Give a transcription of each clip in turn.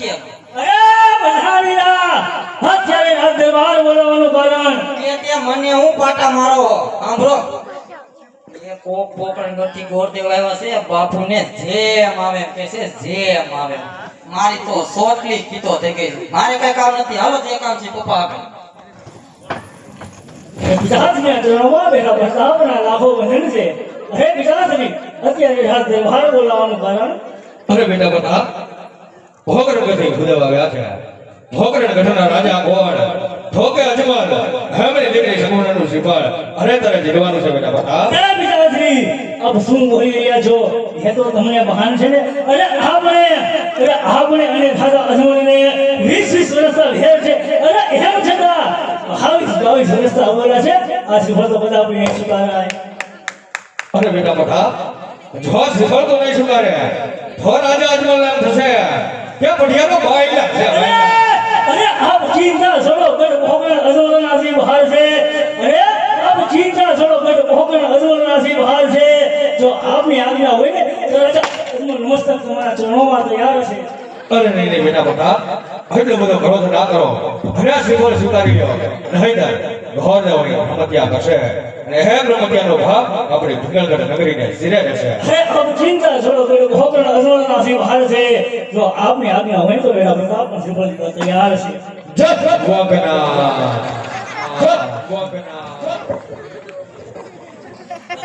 દીકરા બી બાકી હતો. અરે પઠાણિયા અત્યારે આ દરબાર બોલાવવાનું કારણ. તે તે મને હું પાટા મારો? સાંભળો. એ કોક પોકળ ગતિ ગોરદેવ આવ્યા છે બાપુને જેમ આવે એમ છે જેમ આવે મારી તો સોટલી કીધો થઈ ગઈ મારે કઈ કામ નથી. હાલો જે કામ છે પપ્પા આગળ વિકાસને જણાવવા બેઠા પ્રતાપના લાભો વહન છે. અરે વિકાસની અત્યારે આ દરબાર બોલાવવાનું કારણ. અરે બેટા બધા ભોગર ગતિ ખુદાવા છે. ભોગર ગઢના રાજા ગોળ ઠોકે અજમલ હમણે દીકરી સમૂહનું શ્રીફળ. અરે તારે જીરવાનું છે બેટા બતા અરે વિકાસની અબ શું બોલી રહ્યા છો? એ તો તમને બહાન છે ને? અરે આપણે અરે આપણે અને ખાધા અજમણીને વીસ વીસ વર્ષના ભેર છે. અરે એમ છતાં બાવીસ બાવીસ વર્ષના અવલા છે. આ શ્રીફળ તો બધા આપણે સ્વીકારાય. અરે બેટા બતા જો શ્રીફળ તો નહીં સ્વીકારે. તો રાજા અજમલ નામ થશે. કે પઢિયાનો ભાઈ લાગશે અરે આપ ચિંતા છોડો, ગઢ ભોગણ અજોલના સિંહ બહાર છે. અરે, આપ ચિંતા છોડો, ગઢ ભોગણ અજોલના સિંહ બહાર છે. જો આપની આજ્ઞા હોય ને, તો અજમલ તમારા ચરણોમાં તૈયાર છે. અરે નહીં નહીં બેટા બધા એટલો બધો ક્રોધ ના કરો. ભર્યા શ્રીફળ સ્વીકારી લો નહીં થાય ઘોર જવાની હમત્યા કરશે. અને હે ભાગ આપણી ભૂગલગઢ નગરીને શિરે જશે આપ ચિંતા છોડો સિંહ બહાર છે. જો આપની આજ્ઞા હોય તો બેટા પ્રતાપ પણ શ્રીફળ તૈયાર છે. જય જય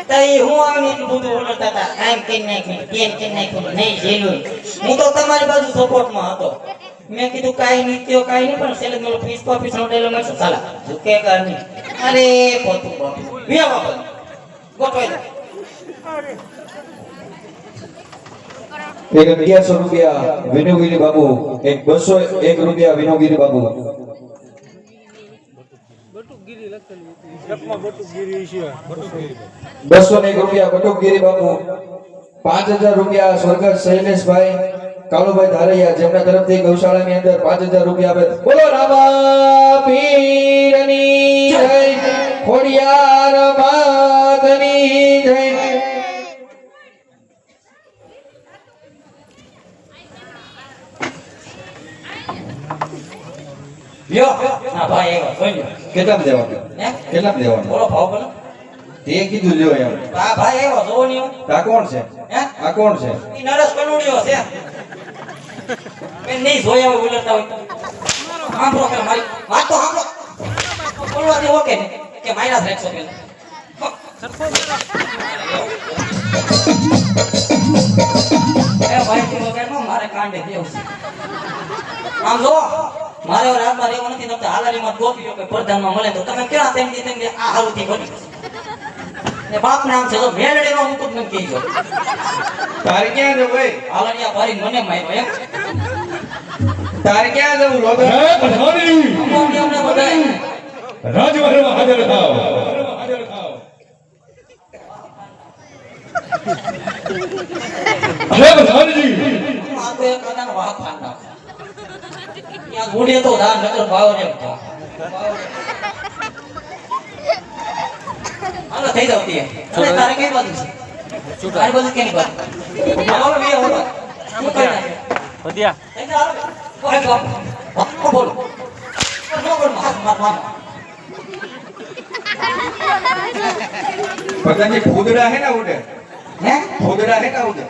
તઈ હું આવીને એટલું બધું હતા. આમ કરી નાખ્યું તેમ કરી નાખ્યું નહીં ઝીલું હું તો તમારી બાજુ સપોર્ટમાં હતો. મેં કીધું કાંઈ નહીં, કયો કાંઈ નહીં, પણ છેલ્લે મેલો પીસ પર પીસનો ટેલો મળશે. ચાલા ઝુકે કર નહીં અરે, પોતું પોતું. વ્યા બાપા ગોઠવાઈ દે. એક અગિયારસો રૂપિયા વિનુગીરી બાબુ, એક બસો એક રૂપિયા વિનુગીરી બાબુ. બસો ને એક રૂપિયા બટુકગીરી બાબુ પાંચ હજાર રૂપિયા સ્વર્ગસ્થ શૈલેષભાઈ કાળુભાઈ ધારૈયા જેમના તરફથી ગૌશાળાની અંદર પાંચ હજાર રૂપિયા આપે. બોલો રામા પીરની જય ખોડિયાર માતની વ્યો ના ભાઈ આવ્યો જોઈ લ્યો કેટલામ દેવાનું? હે? દેવાનું? બોલો ભાવ બોલો. તે કીધું લ્યો એમ. આ ભાઈ આવ્યો જોવો નહીં આ કોણ છે? હે? આ કોણ છે? ઈ નરસ કનુડિયો છે. મેં નહીં જોયા હોય બોલતા હોય. સાંભળો કે મારી વાત તો સાંભળો. બોલવા ને. કે માયરા જ રાખશો પેલા એ ભાઈ તું મારે કાંડે દેવું આમ જો મારે રાતમાં રહેવું નથી તમે હાલારીમાં ગોપીઓ કે પ્રધાનમાં મળે તો તમે કેવા તેમ દી તેમ આ હારુથી બની ને બાપ નામ છે તો મેલડી નો મુકુટ મને કહેજો. તારે ક્યાં જવું ભાઈ હાલરિયા ભારી મને માર્યો એમ. તારે ક્યાં જવું લોગર હે પઠાણી અમને અમને બધાય રાજવરમાં હાજર થાવ હાજર થાવ હે પઠાણજી આ તો એક આદાનો વાહ ફાડ નાખો. ત્યાં તો ધા નકર ભાવ ધા. હાલો થઈ જાવ તે. અને તારે કઈ બાજુ છે? તારી બાજુ કેની બાજુ? બોલો બે હોતો. શું કરી વધ્યા થઈ જાવ, બોલો બોલે બોલો. ન બોલ, માર. ફૂદડા હે ના ઉડે હે? ફૂદડા હે ના ઉડે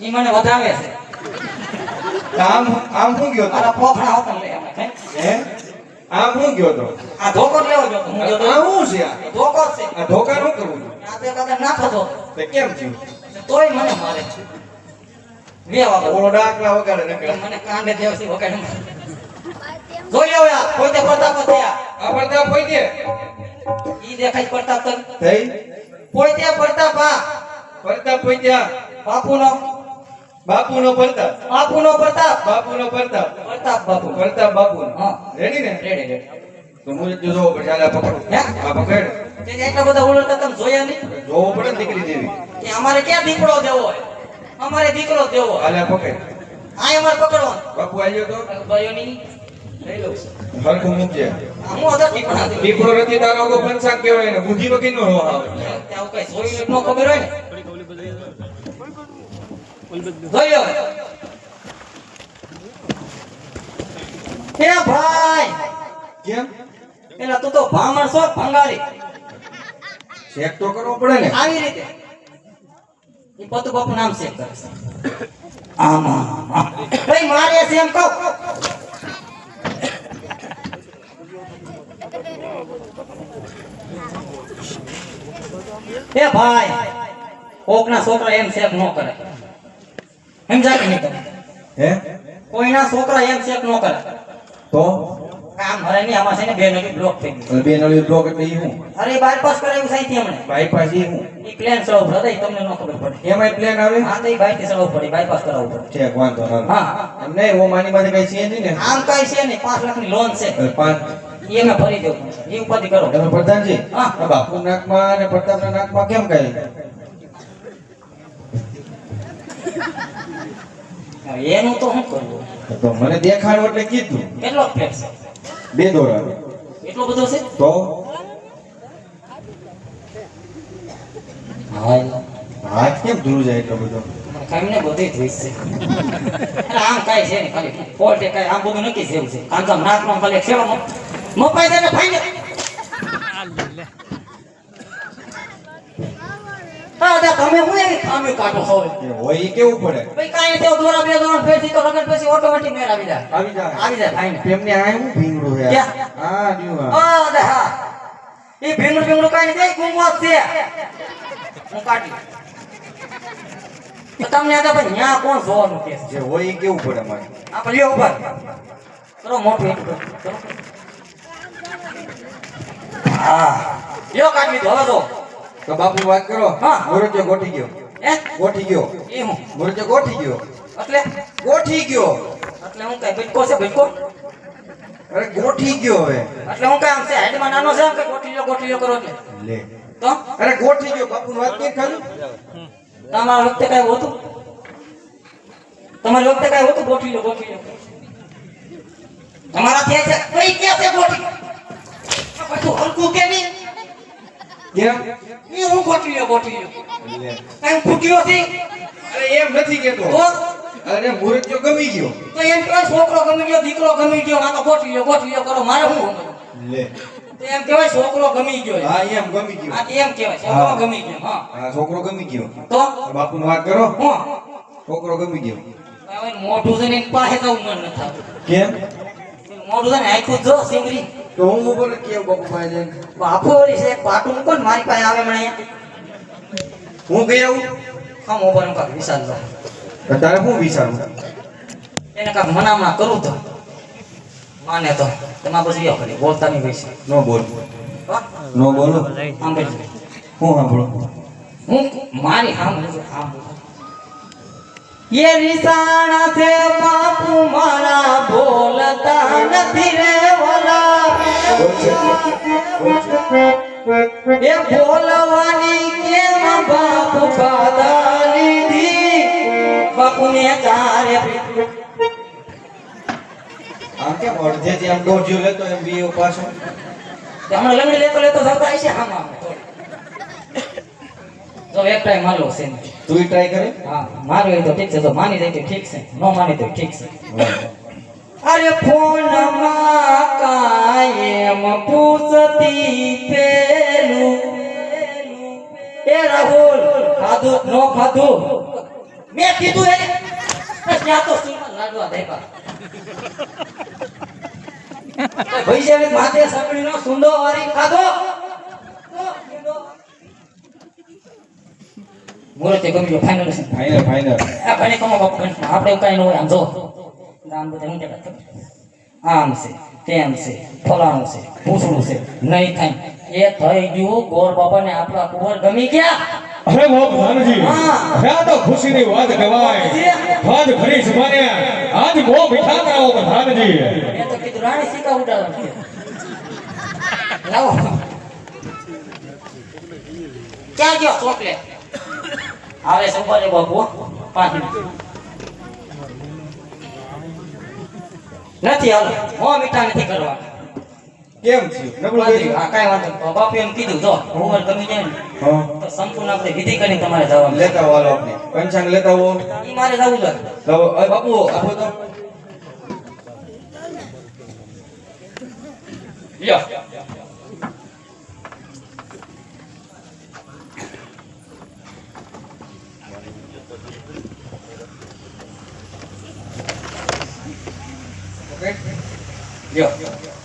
ઈ મને વધાવે છે આમ આમ શું ગયો તો? મારા પોખડા હોતા લે એમ, હે? હે? આમ શું ગયો તો? આ ધોકો લેવો જોતો. હું ગયો તો. આ શું છે આ? ધોકો છે. આ ધોકા નું કરવું આ તો કદાચ ના થતો તે કેમ થયું તોય મને મારે. બે ઓલો ડાકલા વગાડે ને મને કાંડે દેવસી વગાડે જોઈ લો કોઈ તે પ્રતાપ જ થયા આ પડતા કોઈ દે ઈ દેખાય છે પ્રતાપ તો થઈ કોઈ તે પ્રતાપ પા. પડતા કોઈ ત્યાં બાપુનો બાપુનો. પડતા બાપુનો પ્રતાપ. બાપુ નો પ્રતાપ બાપુ. પડતા બાપુ. હા. રેડી ને? Ready ready. તો હું જો પડશે ચાલે આ પકડો. હે? આ પકડ. તે એટલા બધા ઉલટા તમે જોયા નહીં? જોવો પડે દીકરી જેવી. કે અમારે ક્યાં દીકરો દેવો હોય? અમારે દીકરો દેવો હોય. હાલે આ પકડ. આ અમારે પકડો બાપુ આવ્યો તો? ભાઈઓ ની લઈ લઉં. હરખું મૂકજે હું અધર દીકરો નથી. તારો પંચાંગ કહેવાય ને કિન્નો નો આવે. ત્યાં કઈ જોઈને ન ખબર હોય ને? એ ભાઈ. કેમ પેલા તું તો ભામણ છો ભંગારી? ચેક તો કરવો પડે ને. આવી રીતે. એ પતુ બાપુ નામ ચેક કરે આમાં આમાં. ભાઈ મારે છે એમ કહું. એ ભાઈ કોકના છોકરા એમ ચેક ન કરે. સમજાય કે નહીં તમે હે? કોઈના છોકરા એમ ચેક ન કરે. તો? કામ ભરે નહીં આમાં છે ને બે નવી બ્લોક થઈ ગઈ. બે નળી બ્લોક એટલે ઈ હું? અરે બાયપાસ કરાવ્યું સાહેબ હમણે. બાયપાસ ઈ હું? એ પ્લેન ચડાવવું ભરે તમને ન ખબર પડે. એમાંય પ્લેન આવે? હા તો એ બાઈક ચડાવવું પડે બાયપાસ કરાવવું પડે. છે વાંધો ન હા. એમ નહીં ઓ માની પાસે કઈ છે નહીં ને? આમ કઈ છે ને પાંચ લાખની લોન છે. એટલે પાંચ. એ ભરી દેવું એ ઉપાધિ કરો. તમે પ્રધાનજી હા. બાપુ નાકમાં અને પ્રતાપના નાકમાં કેમ કઈ? એનું તો શું કરવું તો મને દેખાડો એટલે કીધું. કેટલો ફેર છે? બે દોરા. એટલો બધો છે? તો? હા હાથ કેમ ધ્રુવ જાય એટલો બધો? કામને ને બધે હોય છે. એટલે આમ કાંઈ છે ને ખાલી. પોlte કાંઈ આમ બધું નક્કી જેવું છે. કામ કામ નાકનો ખાલી સેવા મપાઈ દે ને ભાઈ હા તમે હું એવી ખામી કાઢો છો એ હોય કેવું પડે? ભાઈ કાંઈ દોરા બે દોરા ફેરથી તો લગન પછી ઓટોમેટિક મેળ આવી જાય. આવી જાય. આવી જાય આ હું ભીંગડું હે હા ન્યુ આ. આ હા. એ ભીંગડું ભીંગડું કાંઈ નહીં ગુંગવાસ છે. હું કાઢી. તો તમને આ ભાઈ ન્યા કોણ જોવાનું કે જે હોય કેવું પડે મારે? આપણે લ્યો ઉપર. કરો મોટું કરો. હા. લ્યો કાઢી દો હવે તો તો બાપુ વાત કરો. હા. મોરચો ગોઠી ગયો. એ ગોઠી ગયો. એ હું? મોરચો ગોઠી ગયો. એટલે? ગોઠી ગયો. એટલે હું કઈ ભટકો છે ભટકો અરે ગોઠી ગયો હવે. એટલે હું કઈ આમ છે હેડમાં નાનો છે કે ગોઠી લો ગોઠી લો કરો એટલે? લે. તો? અરે ગોઠી ગયો બાપુ વાત કે ખાલી તમારા વખતે કઈ હોતું? તમારા વખતે કઈ હોતું ગોઠી લો ગોઠી લો તમારા કે છે કઈ કે છે ગોઠી? પછી હલકું કે નહીં? કેમ? એ હું ફૂટ્યો અરે એમ નથી કેતો. તો? અરે ગમી ગયો. તો એમ કહેવાય છોકરો ગમી ગયો દીકરો ગમી ગયો આ તો કરો મારે શું લે. એમ કહેવાય છોકરો ગમી ગયો હા એમ ગમી ગયો. આ એમ કહેવાય છોકરો ગમી ગયો હા. હા છોકરો ગમી ગયો. તો? બાપુ વાત કરો. હું? છોકરો ગમી ગયો. મોઢું છે ને પાસે જવું મન ન થતું કેમ? મોઢું છે ને આખું જો સિંગરી તો હું ઉપર કેવું બાપુ પાસે જઈને? બાપુ ઓલી છે પાટું કોણ મારી પાસે આવે મને. હું ગઈ આવું? ખામ ઉપર હું કાંઈક વિચાર લો. તારે શું વિચારવું એને કાંઈક મનામણા કરું તો. માને તો. તમારે પછી યો કરી બોલતા નહીં બેસી નો બોલ. નો બોલો. આમ કરી હું સાંભળો? હું મારી હામ હામ ये रिसाणा से बापू मारा बोलता નથી રે વાલા એ બોલવાની કેમ બાપુ કાદા લીધી બાપુ ને ચારે આમ કેમ અડધેથી આમ દોઢિયો લેતો એમ બી પાછો હમણાં લંગડી લેતો લેતો જતા છે આમ આમ તો એક ટ્રાય મારલો છે ને. તું ટ્રાય કરે? હા મારું તો ઠીક છે. તો માની જાય તો ઠીક છે નો માની તો ઠીક છે. અરે ફોનમાં કાયમ પૂછતી પેલું એ રાહુલ ખાધું નો ખાધું? મેં કીધું એ ત્યાં તો સીમા લાડવા દેખા ભાઈ છે માથે સાંભળી નો? સુંદો વારી ખાધો? મુરતે ગમ્યો ફાઇનલ છે. ફાઈનલ ફાઈનલ આ ઘણી કોમો બાપુ આપણે એવું ન હોય આમ જો. આમ બધે હું કે આમ છે તેમ છે ફલાણું છે પૂછડું છે નહીં થાય. એ થઈ ગયું ગોર બાબા ને આપણા કુંવર ગમી ગયા. અરે. અરે આ તો ખુશીની વાત કહેવાય. આજ ફરી સભાને આજ મો મીઠા કરાવો પ્રધાનજી એ તો કીધું રાણી સિક્કા ઉડાડવા છે. લાવો. ક્યાં ગયો? ચોકલેટ. આવે છે બાપુ. પાંચ નથી હાલો. હો મીઠા નથી કરવા. કેમ છે? નબળું થઈ આ કાઈ વાંધો બાપુ એમ કીધું જો ઉંમર ગમી જાય ને તો સંપૂર્ણ આપણે વિધિ કરી તમારે જવાનું. લેતા આવો હાલો આપણે. પંચાંગ લેતા આવો. ઈ મારે જવું છે તો બાપુ આપો તો. લ્યો લ્યો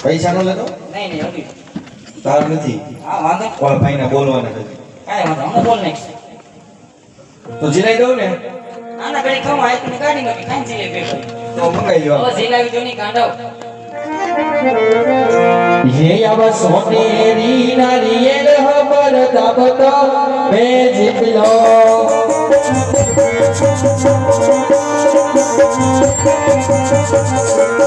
પૈસા નો લેતો નહીં નહીં હજી તાર નથી હા વાંધો ઓલા ભાઈને બોલવાના છે કાંઈ વાંધો હમણાં બોલ નહીં તો જીરાઈ દઉં ને આના ઘડી ખાવ આયકને ગાડી માંથી ખાઈને જઈએ બે ભાઈ તો મંગાઈ લ્યો હવે ઝીલાવી જો ની કાંડાવ ये अब सोनेरी नारियल हमर दाबत में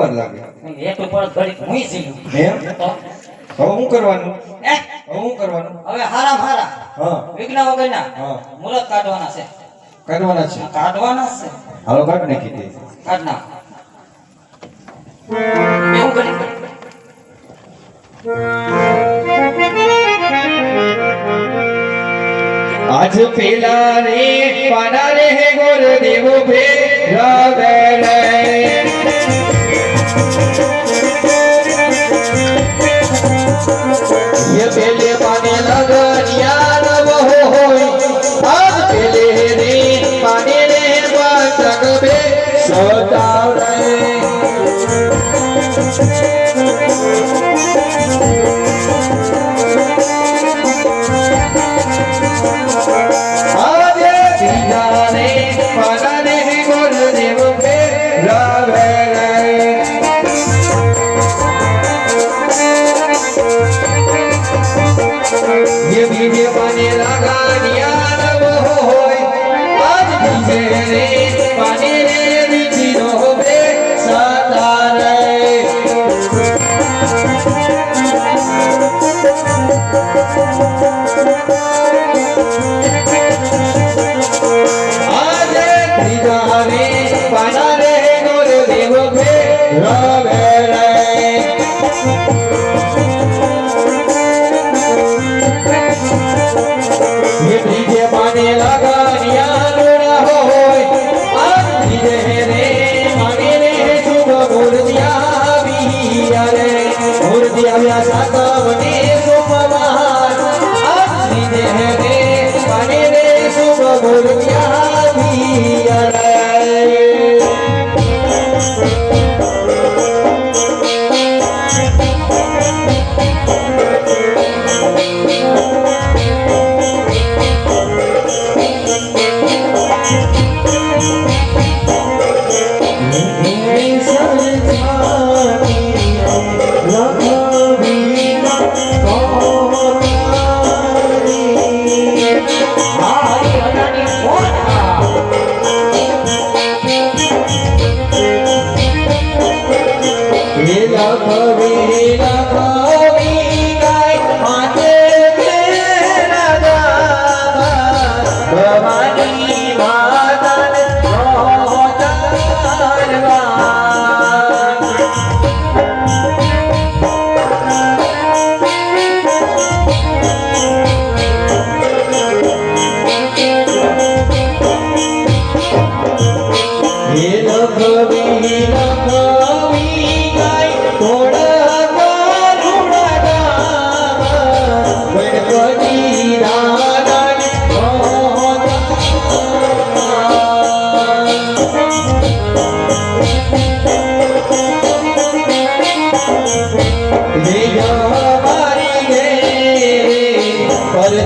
વાર લાગે એક ઉપર ઘડી હું ઝીલું એમ? તો? હવે શું કરવાનું? એ હવે શું કરવાનું? હવે હારામ હારા હા. વિઘ્ન વગરના. હા. મુહૂર્ત કાઢવાના છે. કરવાના છે? કાઢવાના જ છે. હાલો કાઢ નાખી દે. કાઢ નાખ એવું કરી? આજ પેલા રે પાના રે ગોર દેવ ભે રાગરે সদা করে